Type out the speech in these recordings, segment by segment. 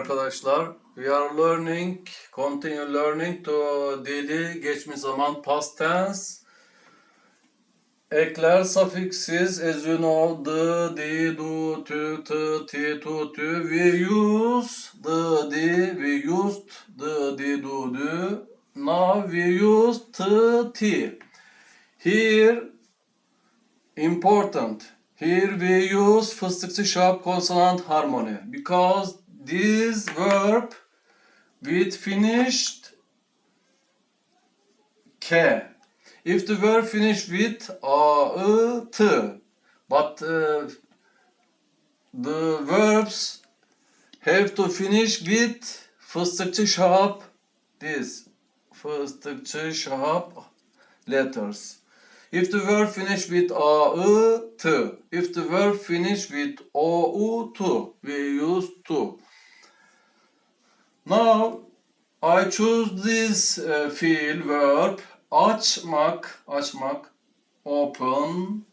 arkadaşlar. We are learning, continue learning to dili geçmiş zaman past tense. Ekler suffixes as you know the, the, do, to, t, t, to, to. We use the, the, we used the, the, do, do. Now we use t, t. Here important. Here we use fıstıkçı sharp consonant harmony because this verb with finished k. If the verb finished with a, t, but uh, the verbs have to finish with fıstıkçı sharp this fıstıkçı sharp letters. If the verb finish with a, I, t. If the verb finish with o, u, t. We use to. Now, I choose this uh, field verb açmak, açmak, open,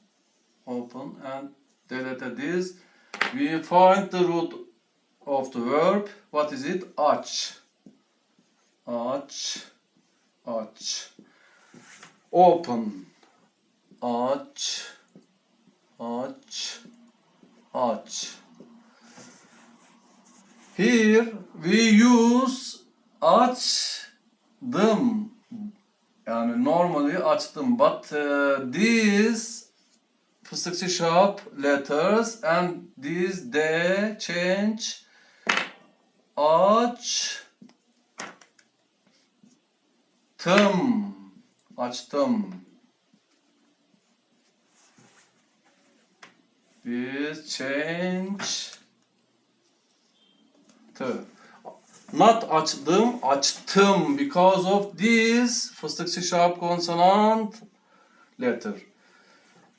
open and delete this. We find the root of the verb. What is it? Aç. Aç. Aç. Open. Aç. Aç. Aç. Here we use açtım. Yani normally açtım. But uh, these fıstıkçı sharp letters and these they change aç tım açtım. Biz change t. Not açtım, açtım because of this fıstıkçı sharp consonant letter.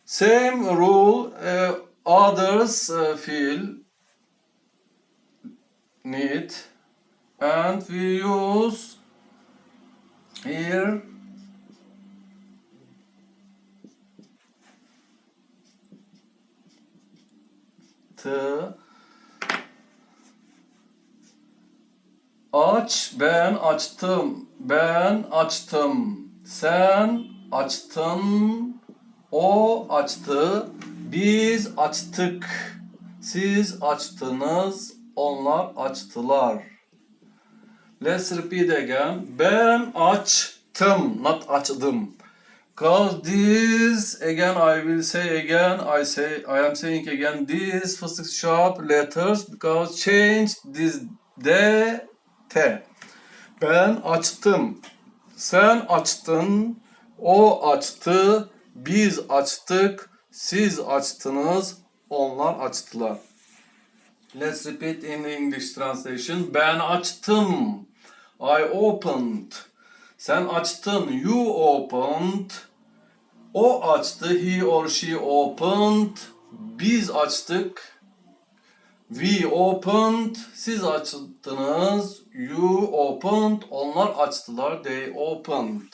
Same rule uh, others uh, feel need and we use here t Aç, ben açtım, ben açtım, sen açtın, o açtı, biz açtık, siz açtınız, onlar açtılar. Let's repeat again. Ben açtım, not açdım. Because this, again I will say again, I say, I am saying again, these fıstık sharp letters because change this D, T. Ben açtım, sen açtın, o açtı, biz açtık, siz açtınız, onlar açtılar. Let's repeat in English translation. Ben açtım. I opened. Sen açtın. You opened. O açtı. He or she opened. Biz açtık. We opened. Siz açtınız. You opened. Onlar açtılar. They opened.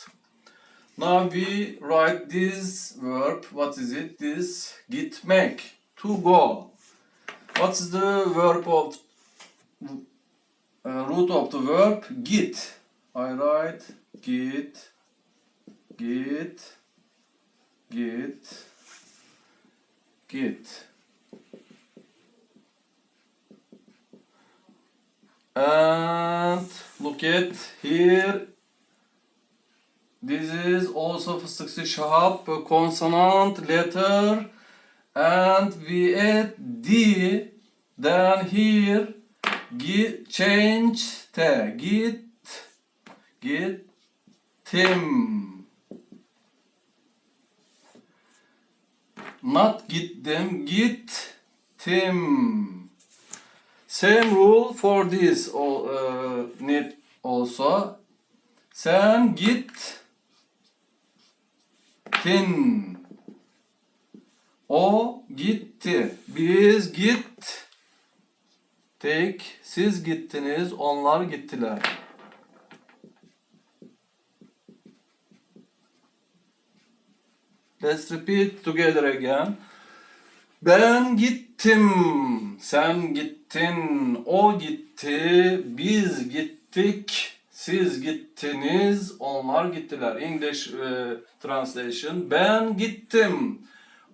Now we write this verb. What is it? This gitmek. To go. What is the verb of uh, root of the verb? Git. I write git, git, git, git. And look at here. This is also fıstıkçı şahap consonant letter and we add d. Then here git change t git git tim. Not gittim git tim same rule for this all, uh, need also sen git tin o gitti. Biz git. Tek siz gittiniz, onlar gittiler. Let's repeat together again. Ben gittim. Sen gittin. O gitti. Biz gittik. Siz gittiniz. Onlar gittiler. English e, translation. Ben gittim.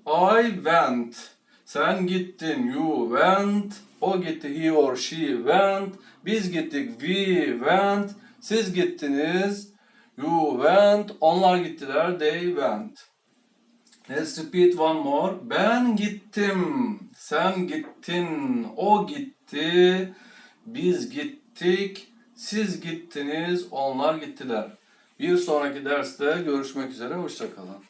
I went. Sen gittin. You went. O gitti. He or she went. Biz gittik. We went. Siz gittiniz. You went. Onlar gittiler. They went. Let's repeat one more. Ben gittim. Sen gittin. O gitti. Biz gittik. Siz gittiniz. Onlar gittiler. Bir sonraki derste görüşmek üzere. Hoşçakalın.